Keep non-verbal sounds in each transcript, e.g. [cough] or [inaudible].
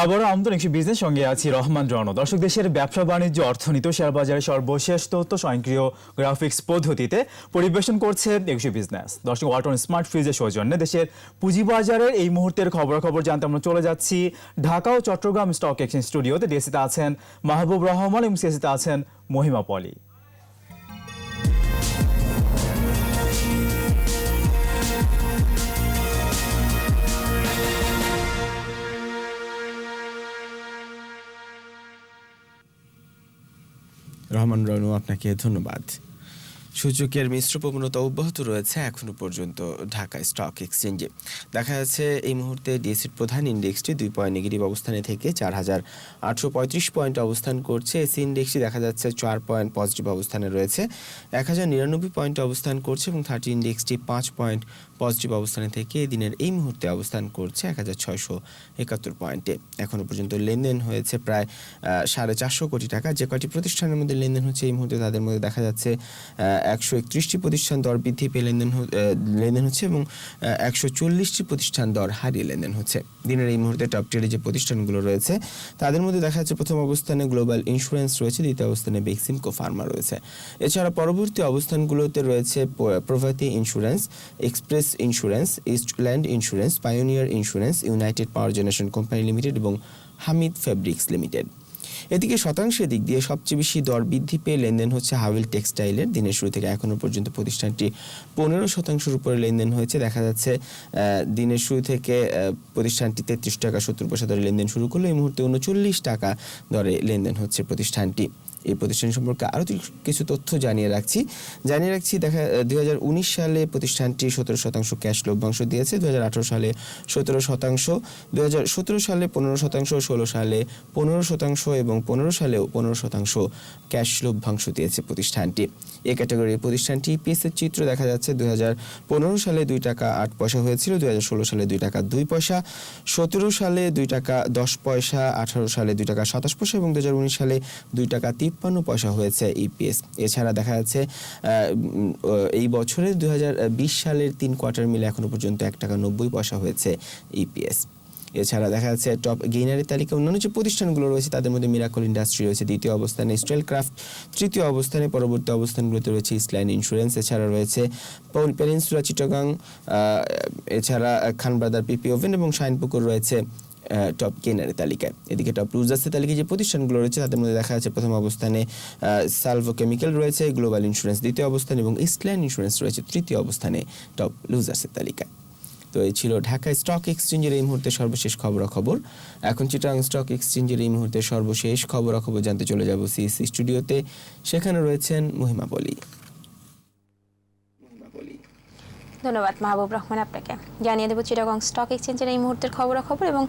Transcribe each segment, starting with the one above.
আবারও আমদানি বিজনেস সঙ্গে আছি রহমান রণ। দর্শক, দেশের ব্যবসা বাণিজ্য, অর্থনীতি, শেয়ার বাজারের সর্বশেষ তথ্য, স্বয়ংক্রিয় গ্রাফিক্স পদ্ধতিতে পরিবেশন করছে একুশে বিজনেস দর্শক ওয়াটন স্মার্ট ফ্রিজের সৌজন্যে দেশের পুঁজিবাজারের এই মুহূর্তের খবরাখবর জানতে আমরা চলে যাচ্ছি ঢাকা ও চট্টগ্রাম স্টক এক্সচেঞ্জ স্টুডিওতে ডিএসিতে আছেন মাহবুব রহমান এবং সিএসিতে আছেন মহিমা পলি। রহমান রনু আপনাকে ধন্যবাদ। সূচকের মিশ্র প্রবণতা অব্যাহত রয়েছে এখনও পর্যন্ত ঢাকা স্টক এক্সচেঞ্জে। দেখা যাচ্ছে এই মুহূর্তে ডিএসির প্রধান ইন্ডেক্সটি দুই পয়েন্ট নেগেটিভ অবস্থানে থেকে চার হাজার আটশো পঁয়ত্রিশ পয়েন্ট অবস্থান করছে। এসি ইন্ডেক্সটি দেখা যাচ্ছে চার পয়েন্ট পজিটিভ অবস্থানে রয়েছে, এক হাজার নিরানব্বই পয়েন্ট অবস্থান করছে এবং থার্টি ইন্ডেক্সটি পাঁচ পয়েন্ট পজিটিভ অবস্থানে থেকে দিনের এই মুহূর্তে অবস্থান করছে এক হাজার ছয়শো একাত্তর পয়েন্টে। এখনও পর্যন্ত লেনদেন হয়েছে প্রায় সাড়ে চারশো কোটি টাকা। যে কয়টি প্রতিষ্ঠানের মধ্যে লেনদেন হচ্ছে এই মুহূর্তে তাদের মধ্যে দেখা যাচ্ছে একশো একত্রিশটি প্রতিষ্ঠান দর বৃদ্ধি পেয়ে লেনদেন লেনদেন হচ্ছে এবং একশো চল্লিশটি প্রতিষ্ঠান দর হারিয়ে লেনদেন হচ্ছে। দিনের এই মুহূর্তে টপ টিয়ারে যে প্রতিষ্ঠানগুলো রয়েছে, তাদের মধ্যে দেখা যাচ্ছে প্রথম অবস্থানে গ্লোবাল ইন্স্যুরেন্স রয়েছে, দ্বিতীয় অবস্থানে বেক্সিমকো ফার্মা রয়েছে। এছাড়া পরবর্তী অবস্থানগুলোতে রয়েছে Prabhati insurance express insurance Eastland insurance pioneer insurance united power generation company limited এবং হামিদ ফেব্রিক্স লিমিটেড এদিকে শতাংশের দিক দিয়ে সবচেয়ে বেশি দর বৃদ্ধি পেয়ে লেনদেন হচ্ছে হাভেল টেক্সটাইলের। দিনের শুরু থেকে এখনও পর্যন্ত প্রতিষ্ঠানটি পনেরো শতাংশের উপরে লেনদেন হয়েছে। দেখা যাচ্ছে দিনের শুরু থেকে প্রতিষ্ঠানটি তেত্রিশ টাকা সত্তর পয়সা দরে লেনদেন শুরু করল। এই মুহূর্তে উনচল্লিশ টাকা দরে লেনদেন হচ্ছে প্রতিষ্ঠানটি। এই প্রতিষ্ঠান সম্পর্কে আরও কিছু তথ্য জানিয়ে রাখছি। জানিয়ে রাখছি, দেখা, দুই হাজার উনিশ সালে প্রতিষ্ঠানটি সতেরো শতাংশ ক্যাশ লভ্যাংশ দিয়েছে দু হাজার আঠেরো সালে সতেরো শতাংশ দু হাজার সতেরো সালে পনেরো শতাংশ, ষোলো সালে পনেরো শতাংশ এবং পনেরো সালেও পনেরো শতাংশ ক্যাশ লভ্যাংশ দিয়েছে প্রতিষ্ঠানটি। এই ক্যাটাগরির প্রতিষ্ঠানটি ইপিএস এর চিত্র দেখা যাচ্ছে, দুই হাজার পনেরো সালে দুই টাকা আট পয়সা হয়েছিল, দুই হাজার ষোলো সালে দুই টাকা দুই পয়সা, সতেরো সালে দুই টাকা দশ পয়সা, আঠারো সালে দুই টাকা সাতাশ পয়সা এবং দু হাজার উনিশ সালে দুই টাকা তিপ্পান্ন পয়সা হয়েছে ইপিএস এছাড়া দেখা যাচ্ছে এই বছরে দুই সালের তিন কোয়ার্টার মিলে এখনও পর্যন্ত এক টাকা নব্বই পয়সা হয়েছে ইপিএস এছাড়া দেখা যাচ্ছে, টপ গেইনারের তালিকা অন্যান্য যে প্রতিষ্ঠানগুলো রয়েছে, তাদের মধ্যে মিরাকল ইন্ডাস্ট্রি রয়েছে, দ্বিতীয় অবস্থানে স্টেল ক্রাফট তৃতীয় অবস্থানে পরবর্তী অবস্থানগুলোতে রয়েছে ইসলাইন ইন্স্যুরেন্স এছাড়া রয়েছে পৌল- পেনিনসুলা চিটগাং এছাড়া খান ব্রাদার পিপি ওভেন এবং শাইনপুকুর রয়েছে টপ গেইনারের তালিকায়। এদিকে টপ লুজার্সের তালিকায় যে প্রতিষ্ঠানগুলো রয়েছে, তাদের মধ্যে দেখা যাচ্ছে প্রথম অবস্থানে সালভো কেমিক্যাল রয়েছে গ্লোবাল ইন্স্যুরেন্স দ্বিতীয় অবস্থানে এবং ইস্টল্যান্ড ইন্স্যুরেন্স রয়েছে তৃতীয় অবস্থানে টপ লুজার্সের তালিকায়। তো এই ছিল ঢাকা স্টক এক্সচেঞ্জের এই মুহূর্তে সর্বশেষ খবরাখবর। এখন চিটাং স্টক এক্সচেঞ্জের এই মুহূর্তে সর্বশেষ খবরাখবর জানতে চলে যাব সিএসসি স্টুডিওতে সেখানে রয়েছেন মহিমা পলি ধন্যবাদ মাহবুব রহমান আপনাকে। জানিয়ে দেবো চিটাগং স্টক এক্সচেঞ্জের এই মুহূর্তের খবরাখবর এবং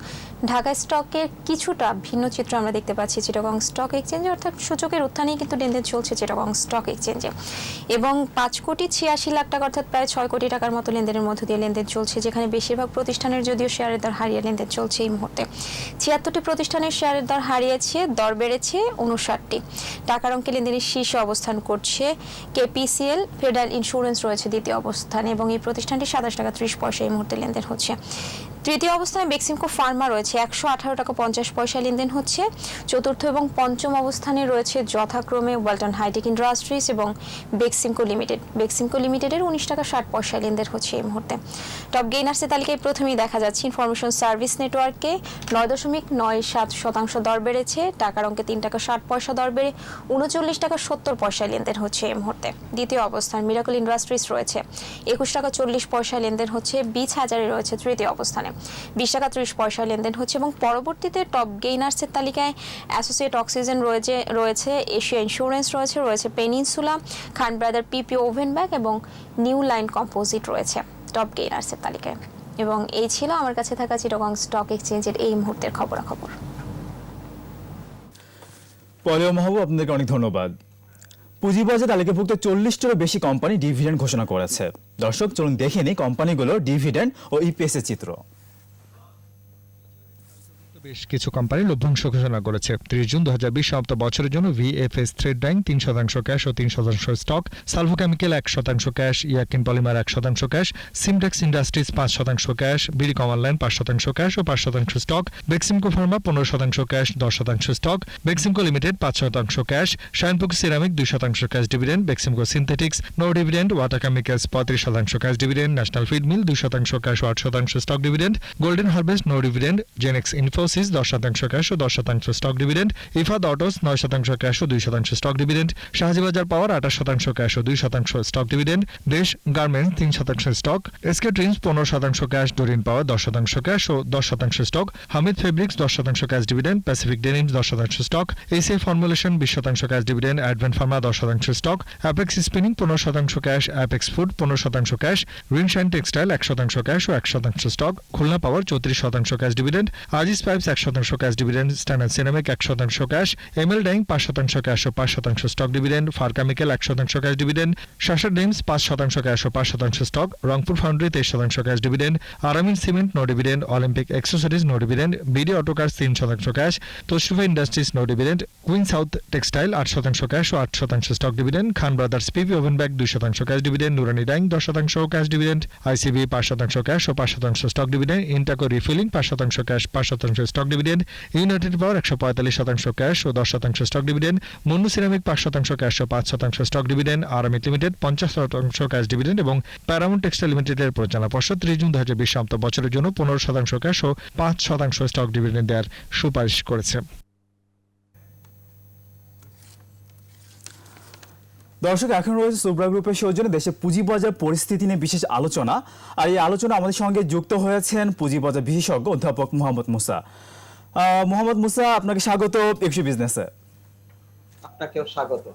ঢাকা স্টকের কিছুটা ভিন্ন চিত্র আমরা দেখতে পাচ্ছি চিটাগং স্টক এক্সচেঞ্জে, অর্থাৎ সূচকের উত্থানেই কিন্তু লেনদেন চলছে চিটাগং স্টক এক্সচেঞ্জে। এবং পাঁচ কোটি ছিয়াশি লাখ টাকা, অর্থাৎ প্রায় ছয় কোটি টাকার মতো লেনদেনের মধ্য দিয়ে লেনদেন চলছে, যেখানে বেশিরভাগ প্রতিষ্ঠানের যদিও শেয়ারের দর হারিয়ে লেনদেন চলছে এই মুহূর্তে। ছিয়াত্তরটি প্রতিষ্ঠানের শেয়ারের দর হারিয়েছে, দর বেড়েছে উনষাটটি। টাকার অঙ্কে লেনদেনের শীর্ষে অবস্থান করছে কেপিসিএল, ফেডারেল ইন্স্যুরেন্স রয়েছে দ্বিতীয় অবস্থানে এবং এই প্রতিষ্ঠানটি সাতাশ টাকা ত্রিশ পয়সা এই মুহূর্তে লেনদেন হচ্ছে। তৃতীয় অবস্থানে বেক্সিমকো ফার্মা রয়েছে। একশো আঠারো টাকা পঞ্চাশ পয়সা লেনদেন হচ্ছে। চতুর্থ এবং পঞ্চম অবস্থানে রয়েছে যথাক্রমে ওয়ালটন হাইটেক ইন্ডাস্ট্রিজ এবং বেক্সিমকো লিমিটেড। বেক্সিমকো লিমিটেডের উনিশ টাকা ষাট পয়সা লেনদেন হচ্ছে এই মুহূর্তে। টপ গেইনার্সের তালিকায় প্রথমেই দেখা যাচ্ছে ইনফরমেশন সার্ভিস নেটওয়ার্কে নয় দশমিক নয় সাত শতাংশ দর বেড়েছে। টাকার অঙ্কে তিন টাকা ষাট পয়সা দর বেড়ে উনচল্লিশ টাকা সত্তর পয়সা লেনদেন হচ্ছে এই মুহূর্তে। দ্বিতীয় অবস্থান মিরাকল ইন্ডাস্ট্রিজ রয়েছে। একুশ টাকা চল্লিশ পয়সা লেনদেন হচ্ছে। বিচ হাজারে রয়েছে তৃতীয় অবস্থানে। বিশ টাকা ত্রিশ পয়সা লেনদেন হচ্ছে এবং পরবর্তীতে টপ গেইনার্সের তালিকায় অ্যাসোসিয়েট অক্সিজেন রয়েছে রয়েছে এশিয়া ইন্স্যুরেন্স রয়েছে রয়েছে peninsula Khan brother P P bag এবং নিউ লাইন কম্পোজিট রয়েছে টপ গেইনার্সের তালিকায়। এবং এই ছিল আমার কাছে থাকা চিরগং স্টক এক্সচেঞ্জের এই মুহূর্তের খবরাখবর। পলিও মাহবুব, আপনাদেরকে অনেক ধন্যবাদ। পুঁজিবাজার তালিকাভুক্ত চল্লিশটিরও বেশি কোম্পানি ডিভিডেন্ড ঘোষণা করেছে। দর্শক, চলুন দেখে নিই কোম্পানিগুলোর ডিভিডেন্ড ও ইপিএস এর চিত্র। বেশ কিছু কোম্পানি লভ্যাংশ ঘোষণা করেছে। ত্রিশ জুন দু হাজার বিশ সমাপ্ত বছরের জন্য ভিএফএস থ্রেড ডাইং তিন শতাংশ ক্যাশ ও তিন শতাংশ স্টক সালভো কেমিক্যাল এক শতাংশ ক্যাশ ইয়াকিন পলিমার এক শতাংশ ক্যাশ সিমটেক্স ইন্ডাস্ট্রিজ পাঁচ শতাংশ ক্যাশ বিডি কমারলাইন পাঁচ শতাংশ ক্যাশ ও পাঁচ শতাংশ স্টক বেক্সিমকো ফার্মা পনেরো শতাংশ ক্যাশ দশ শতাংশ স্টক বেক্সিমকো লিমিটেড পাঁচ শতাংশ ক্যাশ শায়নপুকুর সিরামিক দুই শতাংশ cash dividend Beximco synthetics no dividend water chemicals পঁয়ত্রিশ শতাংশ cash dividend national feed mill দুই শতাংশ ক্যাশ ও আট শতাংশ stock dividend golden harvest no dividend Genex Infosys দশ শতাংশ ক্যাশ ও দশ শতাংশ স্টক ডিভিডেন্ড ইফাদ অটোস নয় শতাংশ ক্যাশ ও দুই শতাংশ স্টক ডিভিডেন্ড শাহজিবাজার পাওয়ার আঠাশ শতাংশ ক্যাশ ও দুই শতাংশ স্টক ডিভিডেন্ড দেশ গার্মেন্টস তিন শতাংশ স্টক এসকে ট্রিমস পনেরো শতাংশ ক্যাশ ডোরিন পাওয়ার দশ শতাংশ ক্যাশ ও দশ শতাংশ স্টক হামিদ ফেব্রিক্স দশ শতাংশ ক্যাশ ডিভিডেন্ড প্যাসিফিক ডেনিমস দশ শতাংশ স্টক এসিএ ফর্মুলেশন বিশ শতাংশ ক্যাশ ডিভিডেন্ড অ্যাডভেন্ট ফার্মা দশ শতাংশ স্টক অ্যাপেক্স স্পিনিং পনেরো শতাংশ ক্যাশ অ্যাপেক্স ফুড পনেরো শতাংশ ক্যাশ রিনশাইন টেক্সটাইল এক শতাংশ ক্যাশ ও এক শতাংশ স্টক খুলনা পাওয়ার চৌত্রিশ শতাংশ ক্যাশ ডিভিডেন্ড আজিস পাইপস এক শতাংশ ক্যাশ ডিভিডেন্ড স্ট্যান্ডার্ড সিনেমিক এক শতাংশ ক্যাশ এমএল ডাইং পাঁচ শতাংশ ক্যাশ ও পাঁচ শতাংশ স্টক ডিভিডেন্ড ফার কেমিক্যাল এক শতাংশ ক্যাশ ডিভিডেন্ড শাসার ডিমস পাঁচ শতাংশ ক্যাশ ও পাঁচ শতাংশ স্টক রংপুর ফাউন্ডারি তেইশ শতাংশ cash dividend Aramit cement no dividend Olympic accessories no dividend BD autocars তিন শতাংশ cash Tosrifa industries no dividend queen south textile আট শতাংশ ক্যাশ ও আট শতাংশ stock dividend Khan brothers PP woven bag দুই শতাংশ ক্যাশ ডিভিডেন্ড নুরানি ডাইং দশ শতাংশ ক্যাশ ডিভিডেন্ড আইসিবি পাঁচ শতাংশ ক্যাশ ও পাঁচ শতাংশ স্টক ডিভিডেন্ড ইন্টাকো রিফিলিং পাঁচ শতাংশ ক্যাশ পাঁচ শতাংশ স্টক ডিভিডেন্ড ইউনাইটেড পাওয়ার একশো পঁয়তাল্লিশ শতাংশ ক্যাশ ও দশ শতাংশ স্টক ডিভিডেন্ড মন্ডু সিরামিক পাঁচ শতাংশ ক্যাশ ও পাঁচ শতাংশ স্টক ডিভিডেন্ড আরামিক লিমিটেড পঞ্চাশ শতাংশ ক্যাশ ডিভিডেন্ড এবং প্যারামুন টেক্সটাইল লিমিটেডের পরিচালনা পর্ষদ ত্রিশ জুন দু হাজার বিশ বছরের জন্য পনেরো শতাংশ ক্যাশ ও পাঁচ শতাংশ স্টক ডিভিডেন্ড দেওয়ার সুপারিশ করেছে। দর্শক, এখন রয়েছে সুব্রা গ্রুপের সৌজন্যে দেশে পুঁজিবাজার পরিস্থিতি নিয়ে বিশেষ আলোচনা। আর এই আলোচনা আমাদের সঙ্গে যুক্ত হয়েছেন পুঁজিবাজার বিশেষজ্ঞ অধ্যাপক মোহাম্মদ মুসা। মোহাম্মদ মুসা, আপনাকে স্বাগত একুশে বিজনেসে আপনাকেও স্বাগত।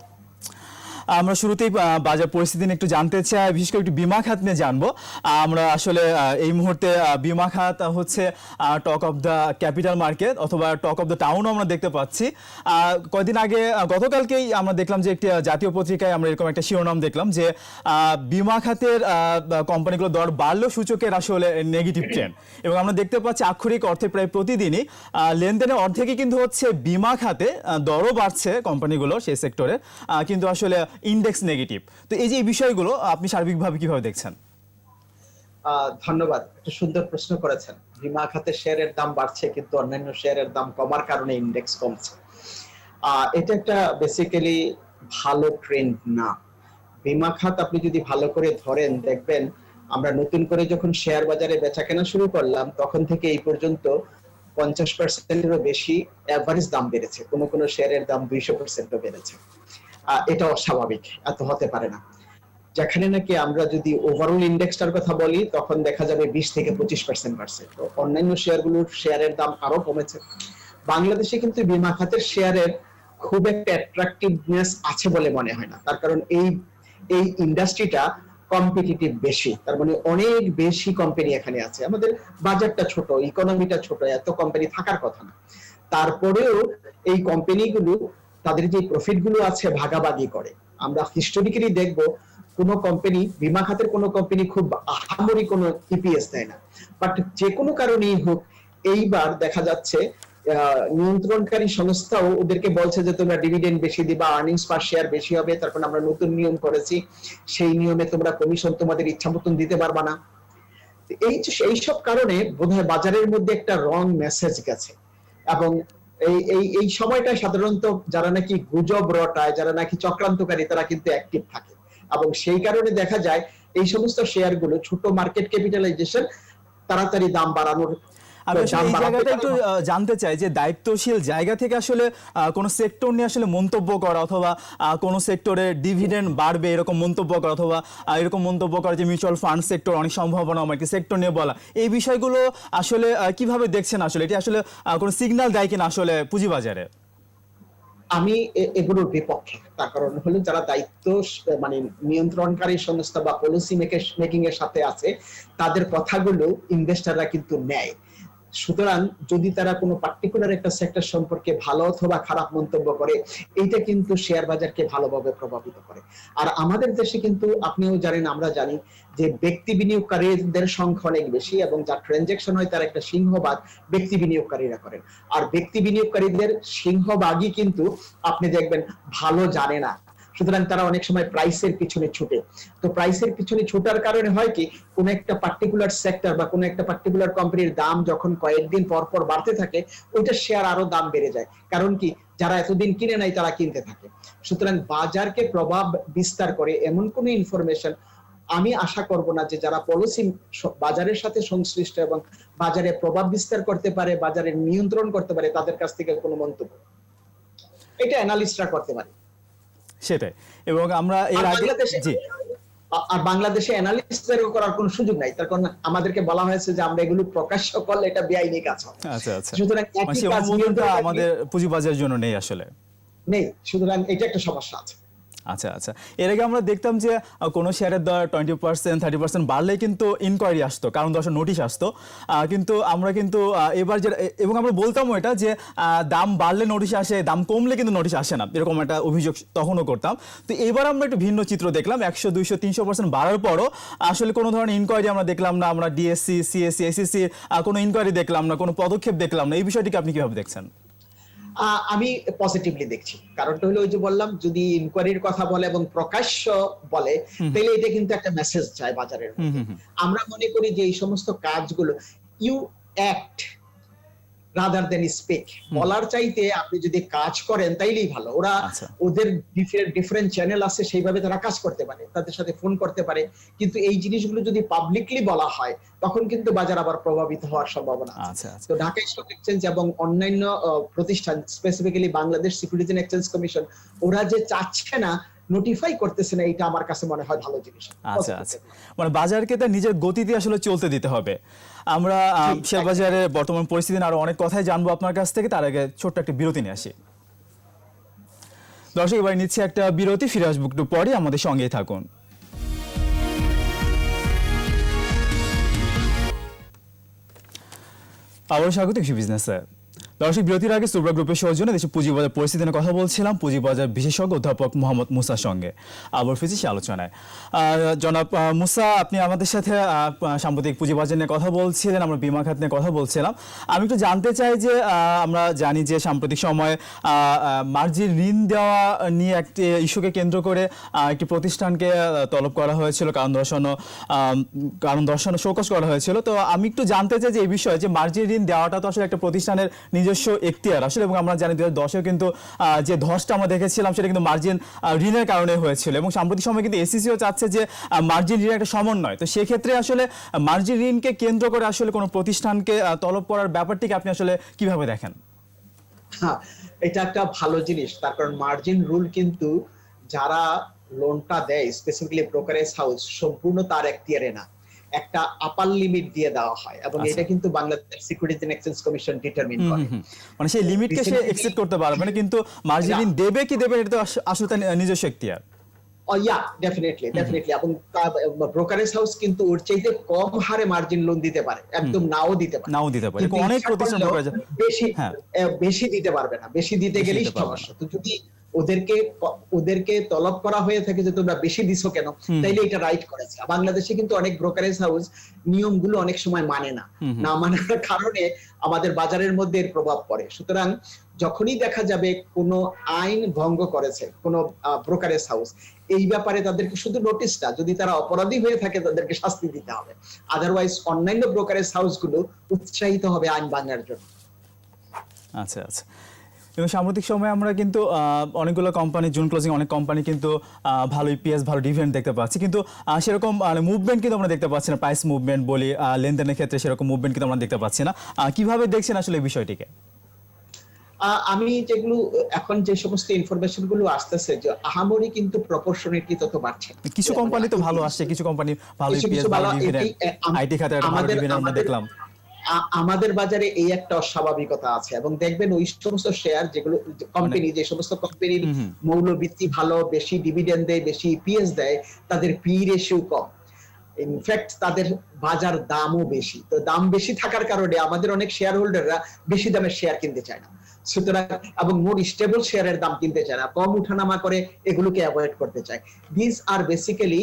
আমরা শুরুতেই বাজার পরিস্থিতি নিয়ে একটু জানতে চাই, বিশেষ করে একটু বিমা খাত নিয়ে জানব। আমরা আসলে এই মুহূর্তে বিমা খাত হচ্ছে talk of the capital market অথবা টক অফ দ্য টাউনও আমরা দেখতে পাচ্ছি। কয়দিন আগে গতকালকেই আমরা দেখলাম যে একটি জাতীয় পত্রিকায় আমরা এরকম একটা শিরোনাম দেখলাম যে বিমা খাতের কোম্পানিগুলো দর বাড়লেও সূচকের আসলে নেগেটিভ ট্রেন্ড এবং আমরা দেখতে পাচ্ছি আক্ষরিক অর্থে প্রায় প্রতিদিনই লেনদেনের অর্ধেকই কিন্তু হচ্ছে বিমা খাতে দরও বাড়ছে কোম্পানিগুলো সেই সেক্টরে কিন্তু আসলে ইন্ডেক্স নেগেটিভ তো এই যে এই বিষয়গুলো, আপনি সার্বিকভাবে কীভাবে দেখছেন? ধন্যবাদ। একটা সুন্দর প্রশ্ন করেছেন। বিমা খাতে শেয়ারের দাম বাড়ছে, কিন্তু অন্যান্য শেয়ারের দাম কমার কারণে ইন্ডেক্স কমছে। এটা একটা বেসিক্যালি ভালো ট্রেন্ড না। বিমা খাত আপনি যদি ভালো করে ধরেন, দেখবেন আমরা নতুন করে যখন শেয়ার বাজারে বেচা কেনা শুরু করলাম, তখন থেকে এই পর্যন্ত পঞ্চাশ পার্সেন্টেরও বেশি অ্যাভারেজ দাম বেড়েছে। কোনো কোনো শেয়ারের দাম দুইশো পার্সেন্টও বেড়েছে। এটা অস্বাভাবিক এত হতে পারে না। যেখানে নাকি আমরা যদি ওভারঅল ইন্ডেক্সটার কথা বলি, তখন দেখা যাবে বিশ থেকে পঁচিশ পার্সেন্ট বাড়ছে। তো অন্যান্য শেয়ারগুলোর শেয়ারের দাম আরও কমেছে। বাংলাদেশে কিন্তু বিমা খাতের শেয়ারের খুব একটা অ্যাট্রাকটিভনেস আছে বলে মনে হয় না। তার কারণ এই এই ইন্ডাস্ট্রিটা কম্পিটিটিভ বেশি। তার মানে অনেক বেশি কোম্পানি এখানে আছে। আমাদের বাজারটা ছোট ইকোনমিটা ছোট, এত কোম্পানি থাকার কথা না। তারপরেও এই কোম্পানিগুলো তাদের যে প্রফিটগুলো আছে ভাগাভাগি করে। আমরা হিস্টোরিক্যালি দেখব, কোনো কোম্পানি বিমা খাতের কোনো কোম্পানি খুব আহামরি কোনো ইপিএস দেয় না। বাট যে কোনো কারণেই হোক, এইবার দেখা যাচ্ছে নিয়ন্ত্রণকারী সংস্থাও ওদেরকে বলছে যে, তোমরা ডিভিডেন্ড বেশি দিবা আর্নিংস পার শেয়ার বেশি হবে, তারপর আমরা নতুন নিয়ম করেছি, সেই নিয়মে তোমরা কমিশন তোমাদের ইচ্ছা মতন দিতে পারবা না। এই যে- এই সব কারণে বোধহয় বাজারের মধ্যে একটা রং মেসেজ গেছে। এবং এই এই এই সময়টা সাধারণত যারা নাকি গুজব রটায়, যারা নাকি চক্রান্তকারী, তারা কিন্তু অ্যাক্টিভ থাকে। এবং সেই কারণে দেখা যায়, এই সমস্ত শেয়ারগুলো ছোট মার্কেট ক্যাপিটালাইজেশন তাড়াতাড়ি দাম বাড়ানোর আমি এই জায়গাটা একটু জানতে চাই যে দায়িত্বশীল জায়গা থেকে আসলে আহ, কোনো সেক্টর নিয়ে আসলে মন্তব্য করা অথবা আহ, কোনো সেক্টরে ডিভিডেন্ড বাড়বে এরকম মন্তব্য করা অথবা এরকম মন্তব্য করা যে মিউচুয়াল ফান্ড সেক্টর অনেক সম্ভাবনা আমার সেক্টর নিয়ে বলা। এই বিষয়গুলো আসলে কীভাবে দেখছেন আসলে? এটি আসলে কোনো সিগন্যাল দেয় কিনা আসলে পুঁজিবাজারে? আমি এ- এগুলোর বিপক্ষে তার কারণ হলো যারা দায়িত্ব মানে নিয়ন্ত্রণকারী সংস্থা বা পলিসি মেকিং এর সাথে আছে তাদের কথাগুলো ইনভেস্টাররা কিন্তু নেয়। সুতরাং যদি তারা কোনো পার্টিকুলার একটা সেক্টর সম্পর্কে ভালো অথবা খারাপ মন্তব্য করে, এইটা কিন্তু শেয়ার বাজারকে ভালোভাবে প্রভাবিত করে। আর আমাদের দেশে কিন্তু আপনিও জানেন, আমরা জানি যে ব্যক্তি বিনিয়োগকারীদের সংখ্যা অনেক বেশি এবং যার ট্রানজেকশন হয় তার একটা সিংহভাগ ব্যক্তি বিনিয়োগকারীরা করেন। আর ব্যক্তি বিনিয়োগকারীদের সিংহভাগই কিন্তু আপনি দেখবেন ভালো জানে না। সুতরাং তারা অনেক সময় প্রাইসের পিছনে ছুটে। তো প্রাইসের পিছনে ছোটার কারণে হয় কি, কোন একটা পার্টিকুলার সেক্টর বা কোন একটা পার্টিকুলার কোম্পানির দাম যখন কয়েকদিন পর পর বাড়তে থাকে ওইটা শেয়ার আরও দাম বেড়ে যায়। কারণ কি, যারা এতদিন কিনে নাই তারা কিনতে থাকে। সুতরাং বাজারকে প্রভাব বিস্তার করে এমন কোন ইনফরমেশন আমি আশা করব না যে যারা পলিসি বাজারের সাথে সংশ্লিষ্ট এবং বাজারে প্রভাব বিস্তার করতে পারে, বাজারে নিয়ন্ত্রণ করতে পারে, তাদের কাছ থেকে কোনো মন্তব্য। এটা অ্যানালিস্টরা করতে পারে। সেটাই। এবং আমরা এর আগে বাংলাদেশে- জি। আর বাংলাদেশে অ্যানালিস্টদের করার কোনো সুযোগ নাই তার কারণ আমাদেরকে বলা হয়েছে যে আমরা এগুলো প্রকাশ্য করলে এটা বেআইনি কাজ হবে। আচ্ছা আচ্ছা। সুতরাং মানে আমাদের পুঁজিবাজারের জন্য নেই আসলে। নেই সুতরাং এটা একটা সমস্যা আছে। আচ্ছা আচ্ছা। এর আগে আমরা দেখতাম যে কোনো শেয়ারের দর টোয়েন্টি পার্সেন্ট থার্টি পার্সেন্ট বাড়লে কিন্তু ইনকোয়ারি আসতো, কারণ দর্শক নোটিশ আসতো। কিন্তু আমরা কিন্তু এবার যে এবং আমরা বলতামও এটা যে দাম বাড়লে নোটিশ আসে, দাম কমলে কিন্তু নোটিশ আসে না, এরকম একটা অভিযোগ তখনও করতাম। তো এবার আমরা একটু ভিন্ন চিত্র দেখলাম, একশো, দুইশো, তিনশো পার্সেন্ট বাড়ার পরও আসলে কোনো ধরনের ইনকোয়ারি আমরা দেখলাম না, আমরা ডিএসসি সিএসসি এসএসসি কোনো ইনকোয়ারি দেখলাম না, কোনো পদক্ষেপ দেখলাম না, এই বিষয়টিকে আপনি কীভাবে দেখছেন? আমি পজিটিভলি দেখছি। কারণটা হলো ওই যে বললাম যদি ইনকোয়ারির কথা বলে এবং প্রকাশ্য বলে তাহলে এটা কিন্তু একটা মেসেজ যায় বাজারের আমরা মনে করি যে এই সমস্ত কাজগুলো you act rather than speak বলার চাইতে আপনি যদি কাজ করেন তাইলেই ভালো। ওরা আচ্ছা। ওদের ডিফারেন্ট চ্যানেল আছে সেইভাবে তারা কাজ করতে পারে তাদের সাথে ফোন করতে পারে। কিন্তু এই জিনিসগুলো যদি পাবলিকলি বলা হয় তখন কিন্তু বাজার আবার প্রভাবিত হওয়ার সম্ভাবনা আছে। আচ্ছা আচ্ছা। তো ঢাকা স্টক এক্সচেঞ্জ এবং অন্যান্য প্রতিষ্ঠান specifically Bangladesh security and exchange commission ওরা যে চাচ্ছে না নোটিফাই করতেছে না এটা আমার কাছে মনে হয় ভালো জিনিস। আচ্ছা আচ্ছা। মানে বাজারকে তার নিজের গতিতে আসলে চলতে দিতে হবে। আমরা আহ, শেয়ার বাজারের বর্তমান পরিস্থিতি আরও অনেক কথাই জানব আপনার কাছ থেকে তার আগে ছোট্ট একটা বিরতি নিয়ে আসি। দর্শক এবার নিচ্ছে একটা বিরতি ফিরে আসব একটু পরে আমাদের সঙ্গেই থাকুন। আবারও স্বাগত বিজনেস বিজনেসে। দর্শক, বিরতির আগে সুব্রা গ্রুপের সৌজন্যে দেশের পুঁজিবাজার পরিস্থিতি নিয়ে কথা বলছিলাম পুঁজিবাজার বিশেষজ্ঞ অধ্যাপক মোহাম্মদ মুসার সঙ্গে। আবার ফিরছি সে আলোচনায়। জনাব মুসা, আপনি আমাদের সাথে সাম্প্রতিক পুঁজিবাজার নিয়ে কথা বলছিলেন, আমরা বিমা খাত নিয়ে কথা বলছিলাম। আমি একটু জানতে চাই যে আমরা জানি যে সাম্প্রতিক সময়ে মার্জিন ঋণ দেওয়া নিয়ে একটি ইস্যুকে কেন্দ্র করে একটি প্রতিষ্ঠানকে তলব করা হয়েছিল, কারণ দর্শানো কারণ দর্শানো শোকস করা হয়েছিল। তো আমি একটু জানতে চাই যে, এই বিষয়ে যে মার্জিন ঋণ দেওয়াটা তো আসলে একটা প্রতিষ্ঠানের নিজস্ব এখতিয়ার। আসলে এবং আমরা জানি দু হাজার কিন্তু যে ধসটা আমরা দেখেছিলাম সেটা কিন্তু মার্জিন ঋণের কারণে হয়েছিল। এবং সাম্প্রতিক সময় কিন্তু এসিসিও চাচ্ছে যে মার্জিন ঋণের একটা সমন্বয়। তো সেক্ষেত্রে আসলে মার্জিন ঋণকে কেন্দ্র করে আসলে কোনো প্রতিষ্ঠানকে তলব করার ব্যাপারটিকে আপনি আসলে কীভাবে দেখেন? হ্যাঁ, এটা একটা ভালো জিনিস। তার কারণ মার্জিন রুল কিন্তু যারা লোনটা দেয় স্পেসিফিকলি ব্রোকারেজ হাউস সম্পূর্ণ তার এখতিয়ারে না। একটা আপার লিমিট দিয়ে দেওয়া হয় এবং আচ্ছা। এটা কিন্তু Bangladesh security and exchange commission determine করে। মানে সেই লিমিটকে সে এক্সিট করতে পারবে না কিন্তু মার্জিন দেবে কি দেবে এটা তো আসলে তার নিজস্ব এখতিয়ার। ইয়া ডেফিনেটলি ডেফিনেটলি এবং ব্রোকারেজ হাউস কিন্তু ওর চাইতে কম হারে মার্জিন লোন দিতে পারে একদম নাও দিতে পারে। নাও দিতে পারে। কিন্তু অনেক প্রতিষ্ঠান বেশি হ্যাঁ। বেশি দিতে পারবে না বেশি দিতে গেলেই সমস্যা। তো যদি ওদেরকে ওদেরকে তলব করা হয়ে থাকে যে তোমরা বেশি দিছো কেন? তাইলে এটা রাইট করেছে। বাংলাদেশে কিন্তু অনেক ব্রোকারেজ হাউস নিয়মগুলো অনেক সময় মানে না। না মানার কারণে আমাদের বাজারের মধ্যে এর প্রভাব পড়ে। সুতরাং যখনই দেখা যাবে কোনো আইন ভঙ্গ করেছে কোনো ব্রোকারেজ হাউস এই ব্যাপারে তাদেরকে শুধু নোটিশটা যদি তারা অপরাধী হয়ে থাকে তাদেরকে শাস্তি দিতে হবে। আদারওয়াইজ অন্যান্য ব্রোকারেজ হাউসগুলো উৎসাহিত হবে আইন ভাঙার জন্য। আচ্ছা আচ্ছা। এবং সাম্প্রতিক সময়ে আমরা কিন্তু অনেকগুলো কোম্পানি জুন ক্লোজিং অনেক কোম্পানি কিন্তু ভালো ইপিএস ভালো ডিভিডেন্ড দেখতে পাচ্ছি। কিন্তু সেরকম মুভমেন্ট কিন্তু আমরা দেখতে পাচ্ছি না। প্রাইস মুভমেন্ট বলি লেনদেনের ক্ষেত্রে সেরকম মুভমেন্ট কিন্তু আমরা দেখতে পাচ্ছি না। কীভাবে দেখছেন আসলে এই বিষয়টিকে? আমি যেগুলো এখন যে সমস্ত ইনফরমেশনগুলো আসতেছে যে আহামরি কিন্তু প্রপোর্শনেটলি তত বাড়ছে। কিছু কোম্পানি তো ভালো আসছে কিছু কোম্পানি ভালো ইপিএস ভালো ডিভিডেন্ড আইটি খাতে ভালো আমাদের- ডিভিডেন্ড আমরা দেখলাম। আমাদের বাজারে এই একটা অস্বাভাবিকতা আছে এবং দেখবেন ওই সমস্ত শেয়ার যেগুলো কোম্পানি যে সমস্ত কোম্পানির। মৌলবৃত্তি ভালো বেশি ডিভিডেন্ড দেয় বেশি ইপিএস দেয় তাদের পি রেশিও কম। ইনফ্যাক্ট তাদের বাজার দামও বেশি। তো দাম বেশি থাকার কারণে আমাদের অনেক শেয়ার হোল্ডাররা বেশি দামের শেয়ার কিনতে চায় না। সুতরাং, এবং মোর স্টেবল শেয়ারের দাম কিনতে চায় না, কম উঠানামা করে এগুলোকে অ্যাভয়েড করতে চায়। This R basically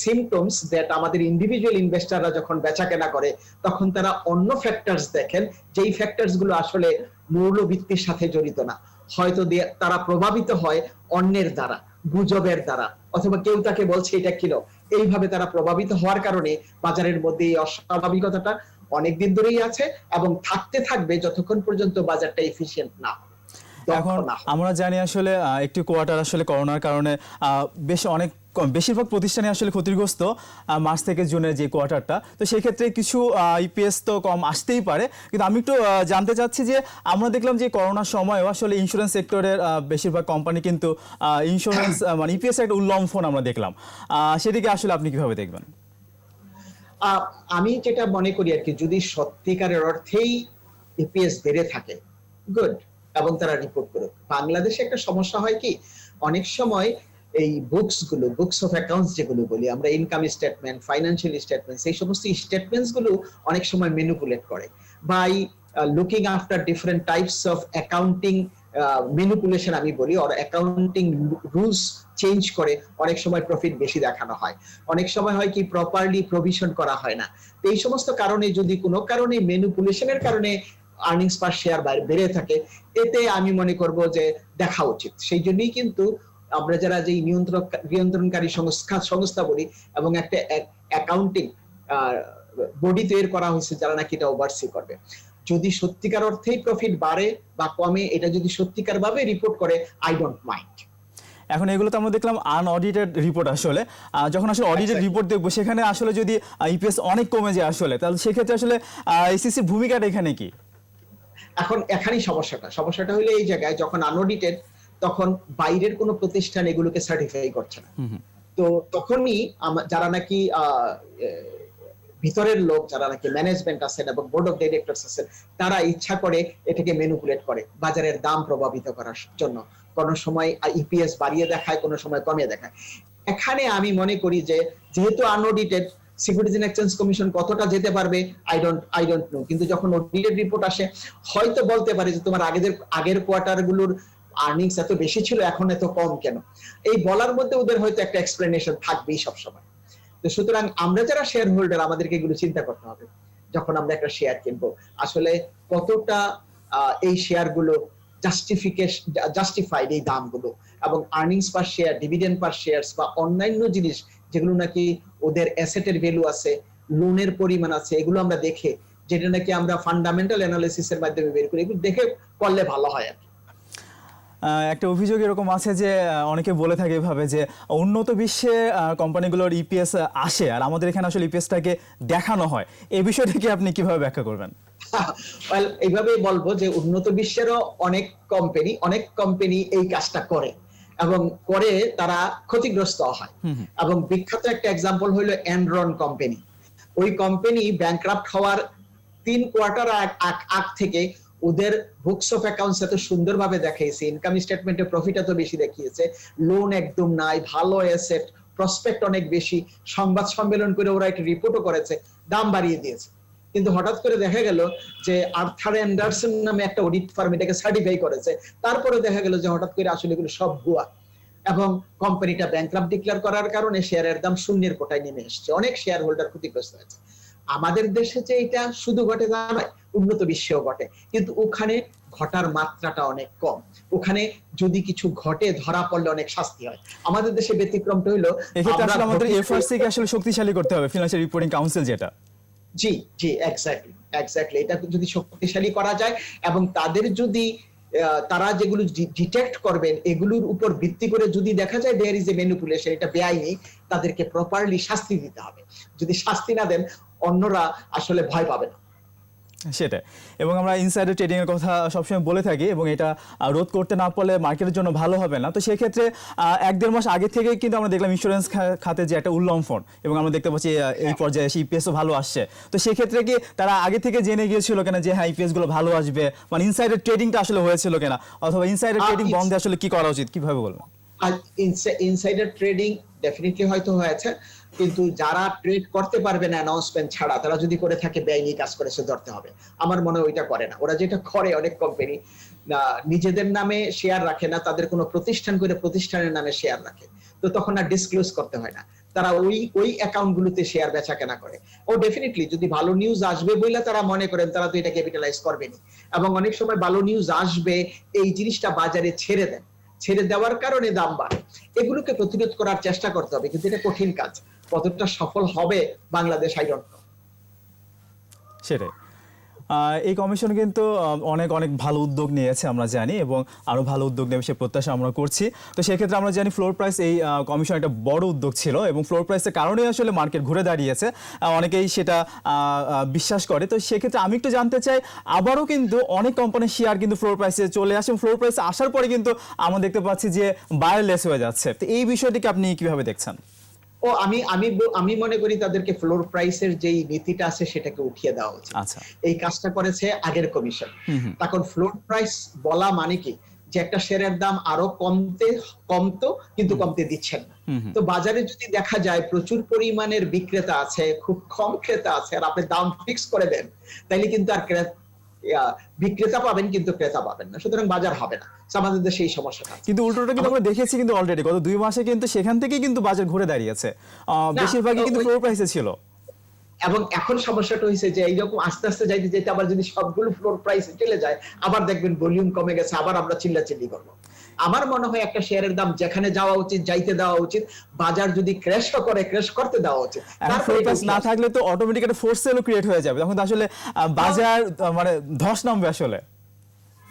symptoms that আমাদের ইন্ডিভিজুয়াল ইনভেস্টাররা যখন বেচা কেনা করে, তখন তারা অন্য ফ্যাক্টরস দেখেন, যেই ফ্যাক্টরসগুলো আসলে মৌলভিত্তির সাথে জড়িত না। হয়তো তারা প্রভাবিত হয় অন্যের দ্বারা, গুজবের দ্বারা, অথবা কেউ তাকে বলছে, এটা কিনো। এইভাবে তারা প্রভাবিত হওয়ার কারণে বাজারের মধ্যে এই অস্বাভাবিকতাটা অনেকদিন ধরেই আছে এবং থাকতে থাকবে যতক্ষণ পর্যন্ত বাজারটা এফিসিয়েন্ট না এখন আমরা জানি আসলে একটি কোয়ার্টার আসলে করোনার কারণে বেশ অনেক বেশিরভাগ প্রতিষ্ঠানে আসলে ক্ষতিগ্রস্ত মার্চ থেকে জুনের যে কোয়ার্টারটা তো সেই ক্ষেত্রে কিছু ইপিএস তো কম আসতেই পারে। কিন্তু আমি একটু জানতে চাচ্ছি যে আমরা দেখলাম যে করোনার সময়ও আসলে ইন্স্যুরেন্স সেক্টরের বেশিরভাগ কোম্পানি কিন্তু ইন্স্যুরেন্স মানে ইপিএস একটা উল্লম্ফন আমরা দেখলাম। আহ, সেদিকে আসলে আপনি কীভাবে দেখবেন? আমি যেটা মনে করি আর কি, যদি সত্যিকারের অর্থেই ইপিএস বেড়ে থাকে গুড এবং তারা রিপোর্ট করুক। বাংলাদেশে একটা সমস্যা হয় কি, অনেক সময় এই বুকসগুলো বুকস অফ অ্যাকাউন্টস যেগুলো বলি, আমরা ইনকাম স্টেটমেন্ট ফাইন্যান্সিয়াল স্টেটমেন্ট এই সমস্ত স্টেটমেন্টসগুলো অনেক সময় ম্যানিপুলেট করে। By looking after different types of accounting manipulation আমি বলি অর অ্যাকাউন্টিং রুলস চেঞ্জ করে অনেক সময় প্রফিট বেশি দেখানো হয়। অনেক সময় হয় কি প্রপারলি প্রভিশন করা হয় না। তো এই সমস্ত কারণে যদি কোনো কারণে ম্যানিপুলেশনের কারণে আর্নিংস পার শেয়ার বেড়ে থাকে, এতে আমি মনে করব যে দেখা উচিত। সেই জন্যই কিন্তু আমরা যারা যে নিয়ন্ত্রণ নিয়ন্ত্রণকারী সংস্থা সংস্থা বলি, এবং একটা অ্যাকাউন্টিং বডি তৈরি করা হয়েছে, যারা নাকি এটা ওভারসি করবে। যদি সত্যিকার অর্থেই প্রফিট বাড়ে বা কমে এটা যদি সত্যিকার ভাবে রিপোর্ট করে আই ডোন্ট মাইন্ড এখন এগুলো তো আমরা দেখলাম আনঅডিটেড রিপোর্ট আসলে। যখন আসলে অডিটেড রিপোর্ট দেখব সেখানে আসলে যদি ইপিএস অনেক কমে যায় আসলে তাহলে সেক্ষেত্রে আসলে আইসিসি ভূমিকাটা এখানে কি? এখন এখানেই সমস্যাটা। সমস্যাটা হলো এই জায়গায় যখন আনঅডিটেড তখন বাইরের কোনো প্রতিষ্ঠান এগুলোকে সার্টিফাই করছে না। তো তখনই যারা নাকি ভিতরের লোক যারা নাকি ম্যানেজমেন্ট আছেন এবং বোর্ড অফ ডিরেক্টরস আছেন, তারা ইচ্ছা করে এটাকে ম্যানিপুলেট করে, বাজারের দাম প্রভাবিত করার জন্য। কোন সময় ইপিএস বাড়িয়ে দেখায়, কোন সময় কমিয়ে দেখায়। এখানে আমি মনে করি যে, যেহেতু unaudited securities and exchange commission কতটা যেতে পারবে I don't I don't know কিন্তু যখন অডিটেড রিপোর্ট আসে, হয়তো বলতে পারে যে, তোমার আগের আগের কোয়ার্টারগুলোর আর্নিংস এত বেশি ছিল, এখন এত কম কেন? এই বলার মধ্যে ওদের হয়তো একটা এক্সপ্লেনেশন থাকবেই সবসময়। তো সুতরাং আমরা যারা শেয়ার হোল্ডার আমাদেরকে এগুলো চিন্তা করতে হবে, যখন আমরা একটা শেয়ার কিনবো আসলে কতটা এই শেয়ারগুলো জাস্টিফিকেশন জাস্টিফাইড এই দামগুলো এবং earnings per share dividend per shares বা অন্যান্য জিনিস যেগুলো নাকি ওদের অ্যাসেটের ভ্যালু আছে লোনের পরিমাণ আছে, এগুলো আমরা দেখে, যেটা নাকি আমরা ফান্ডামেন্টাল অ্যানালিসিসের মাধ্যমে বের করি, এগুলো দেখে করলে ভালো হয় আর কি। একটা অভিযোগ এরকম আছে যে অনেকে বলে থাকে এভাবে যে উন্নত বিশ্বে কোম্পানিগুলোর ইপিএস আসে আর আমাদের এখানে আসলে ইপিএসটাকে দেখানো হয়। এই বিষয়টাকে আপনি কীভাবে ব্যাখ্যা করবেন? [laughs] Well, এইভাবেই বলব যে উন্নত বিশ্বেরও অনেক কোম্পানি অনেক কোম্পানি এই কাজটা করে এবং করে তারা ক্ষতিগ্রস্ত হয়। এবং বিখ্যাত একটা এক্সাম্পল হইল এনরন কোম্পানি ওই কোম্পানি ব্যাংক্রাফট হওয়ার তিন কোয়ার্টার আগ থেকে ওদের বুকস অফ অ্যাকাউন্টস এত সুন্দরভাবে দেখাইছে ইনকাম স্টেটমেন্টে প্রফিট এত বেশি দেখিয়েছে লোন একদম নাই, ভালো অ্যাসেট প্রসপেক্ট অনেক বেশি, সংবাদ সম্মেলন করে ওরা একটা রিপোর্টও করেছে, দাম বাড়িয়ে দিয়েছে। কিন্তু হঠাৎ করে দেখা গেল যে আর্থার অ্যান্ডারসন নামে একটা অডিট ফার্ম এটাকে সার্টিফাই করেছে, তারপরে দেখা গেল যে হঠাৎ করে আসলে এগুলো সব ভুয়া। এবং কোম্পানিটা ব্যাংক্রাফট ডিক্লেয়ার করার কারণে শেয়ারের দাম শূন্যের কোটায় নেমে এসেছে, অনেক শেয়ার হোল্ডার ক্ষতিগ্রস্ত হয়েছে। আমাদের দেশে যে এটা শুধু ঘটে তা নয় উন্নত বিশ্বেও ঘটে। কিন্তু ওখানে ঘটার মাত্রাটা অনেক কম। ওখানে যদি কিছু ঘটে ধরা পড়লে অনেক শাস্তি হয়। আমাদের দেশে ব্যতিক্রমটা হইল আসলে আমাদের এফআরসি কে আসলে শক্তিশালী করতে হবে ফিনান্সিয়াল রিপোর্টিং কাউন্সিল যেটা। জি জি এক্স্যাক্টলি এক্স্যাক্টলি এটা যদি শক্তিশালী করা যায় এবং তাদের যদি তারা যেগুলো ডিটেক্ট করবেন এগুলোর উপর ভিত্তি করে যদি দেখা যায় দেয়ার ইজ এ ম্যানিপুলেশন এটা বেআইনি তাদেরকে প্রপারলি শাস্তি দিতে হবে। যদি শাস্তি না দেন অন্যরা আসলে ভয় পাবে না। সেটাই। এবং আমরা ইনসাইডার ট্রেডিং এর কথা সবসময় বলে থাকি এবং এটা রোধ করতে না পারলে মার্কেটের জন্য ভালো হবে না। তো সেক্ষেত্রে এক দেড় মাস আগে থেকে কিন্তু আমরা দেখলাম ইন্স্যুরেন্স খাতে যে একটা উল্লম্ফন এবং আমরা দেখতে পাচ্ছি এই পর্যায়ে এসে ইপিএসও ভালো আসছে। তো সেক্ষেত্রে কি তারা আগে থেকে জেনে গিয়েছিল কেন যে হ্যাঁ ইপিএসগুলো ভালো আসবে? মানে ইনসাইডার ট্রেডিংটা আসলে হয়েছিল কেনা? অথবা ইনসাইডার ট্রেডিং বন্ধে আসলে কি করা উচিত? কীভাবে বলবেন আর ইনসাইডার ট্রেডিং ডেফিনেটলি হয়তো হয়েছে। কিন্তু যারা ট্রেড করতে পারবে না অ্যানাউন্সমেন্ট ছাড়া, তারা যদি করে থাকে বেআইনি কাজ করেছে ধরতে হবে। আমার মনে হয় ওইটা করে না। ওরা যেটা করে, অনেক কোম্পানি নিজেদের নামে শেয়ার রাখে না, তাদের কোনো প্রতিষ্ঠান করে প্রতিষ্ঠানের নামে শেয়ার রাখে। তো তখন আর ডিসক্লোজ করতে হয় না। তারা ওই ওই অ্যাকাউন্ট গুলোতে শেয়ার বেচা কেনা করে। ও ডেফিনেটলি যদি ভালো নিউজ আসবে বলে তারা মনে করেন, তারা তো এটা ক্যাপিটালাইজ করবেনি এবং অনেক সময় ভালো নিউজ আসবে, এই জিনিসটা বাজারে ছেড়ে দেন। ছেড়ে দেওয়ার কারণে দাম বাড়ে। এগুলোকে প্রতিরোধ করার চেষ্টা করতে হবে, কিন্তু এটা কঠিন কাজ। কতটা সফল হবে বাংলাদেশ আই সেটাই। এই কমিশন কিন্তু অনেক অনেক ভালো উদ্যোগ নিয়েছে, আমরা জানি, এবং আরও ভালো উদ্যোগ নেবে সে প্রত্যাশা আমরা করছি। তো সেক্ষেত্রে আমরা জানি ফ্লোর প্রাইস এই কমিশন একটা বড় উদ্যোগ ছিল, এবং ফ্লোর প্রাইসের কারণেই আসলে মার্কেট ঘুরে দাঁড়িয়েছে। অনেকেই সেটা বিশ্বাস করে। তো সেক্ষেত্রে আমি একটু জানতে চাই, আবারও কিন্তু অনেক কোম্পানির শেয়ার কিন্তু ফ্লোর প্রাইসে চলে আসে ফ্লোর প্রাইসে আসার পরে কিন্তু আমরা দেখতে পাচ্ছি যে বায়ারলেস হয়ে যাচ্ছে। তো এই বিষয়টিকে আপনি কীভাবে দেখছেন? ও আমি আমি আমি মনে করি তাদেরকে ফ্লোর প্রাইসের যেই নীতিটা আছে সেটাকে উঠিয়ে দেওয়া উচিত। আচ্ছা। এই কাজটা করেছে আগের কমিশন তখন ফ্লোর প্রাইস বলা মানে কি? যে একটা শেয়ারের দাম আরও কমতে কমতো কিন্তু কমতে দিচ্ছেন না। তো বাজারে যদি দেখা যায় প্রচুর পরিমাণের বিক্রেতা আছে খুব কম ক্রেতা আছে আর আপনি দাম ফিক্স করে দেন তাইলে কিন্তু আর বিক্রেতা পাবেন কিন্তু ক্রেতা পাবেন না। সুতরাং বাজার হবে না। আমাদের দেশে এই সমস্যাটা কিন্তু উল্টোটা কিন্তু আমরা দেখেছি কিন্তু অলরেডি গত দুই মাসে কিন্তু সেখান থেকেই কিন্তু বাজার ঘুরে দাঁড়িয়েছে। বেশিরভাগই কিন্তু ফ্লোর প্রাইসে ছিল। এবং এখন সমস্যাটা হয়েছে যে এইরকম আস্তে আস্তে যাইতে যেতে আবার যদি সবগুলো ফ্লোর প্রাইসে চলে যায় আবার দেখবেন ভলিউম কমে গেছে আবার আমরা চিল্লাচিল্লি করব। আমার মনে হয় একটা শেয়ারের দাম যেখানে যাওয়া উচিত যাইতে দেওয়া উচিত বাজার যদি ক্র্যাশ করে ক্র্যাশ করতে দেওয়া উচিত। উঠে না থাকলে তো অটোমেটিক একটা ফোর্স সেলও ক্রিয়েট হয়ে যাবে। তখন আসলে বাজার মানে ধস নামবে আসলে।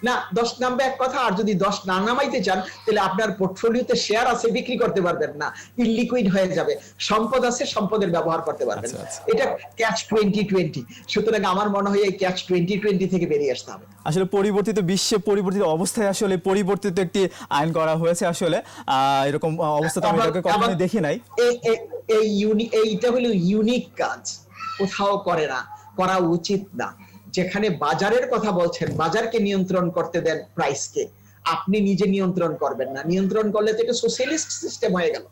না দশ নামবে এক কথা আর যদি দশ না নামাইতে চান তাহলে আপনার পোর্টফোলিওতে শেয়ার আছে বিক্রি করতে পারবেন না। ইলিকুইড হয়ে যাবে। সম্পদ আছে সম্পদের ব্যবহার করতে পারবেন। আচ্ছা। আচ্ছা। এটা ক্যাচ টোয়েন্টি টোয়েন্টি সুতরাং আমার মনে হয় এই ক্যাচ টোয়েন্টি টোয়েন্টি থেকে বেরিয়ে আসতে হবে। আসলে পরিবর্তিত বিশ্বে পরিবর্তিত অবস্থায় আসলে পরিবর্তিত একটি আইন করা হয়েছে আসলে। আহ, এরকম অবস্থা তো আমি আবার- দেখি নাই। এই ইউনি এইটা হলো ইউনিক কাজ। কোথাও করে না করা উচিত না। যেখানে বাজারের কথা বলছেন, বাজারকে নিয়ন্ত্রণ করতে দেন প্রাইসকে। আপনি নিজে নিয়ন্ত্রণ করবেন না। নিয়ন্ত্রণ করলে তো এটা সোশ্যালিস্ট সিস্টেম হয়ে গেল।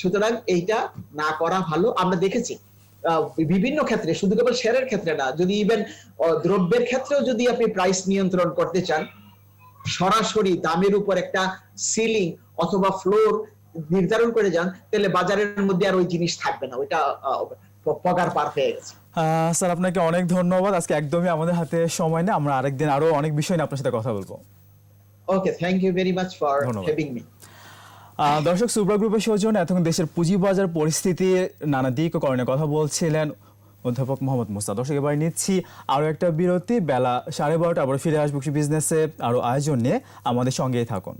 সুতরাং এইটা না করা ভালো। আমরা দেখেছি বিভিন্ন ক্ষেত্রে, শুধু কেবল শেয়ারের ক্ষেত্রে না, যদি ইভেন দ্রব্যের ক্ষেত্রেও যদি আপনি প্রাইস নিয়ন্ত্রণ করতে চান, সরাসরি দামের উপর একটা সিলিং অথবা ফ্লোর নির্ধারণ করে যান, তাহলে বাজারের মধ্যে আর ওই জিনিস থাকবে না। ওইটা পগার পার হয়ে গেছে স্যার আপনাকে অনেক ধন্যবাদ। আজকে একদমই আমাদের হাতে সময় নেই। আমরা আরেকদিন আরও অনেক বিষয় নিয়ে আপনার সাথে কথা বলব। Okay thank you very much for. Having me দর্শক সুব্রা গ্রুপের সৌজন্য এতক্ষণ দেশের পুঁজিবাজার পরিস্থিতির নানা দিক ও করণে কথা বলছিলেন অধ্যাপক মোহাম্মদ মুস্তা দর্শক এবার নিচ্ছি আরও একটা বিরতি। বেলা সাড়ে বারোটা আবার ফিরে আসব বিজনেসে আরও আয়োজন নিয়ে আমাদের সঙ্গেই থাকুন।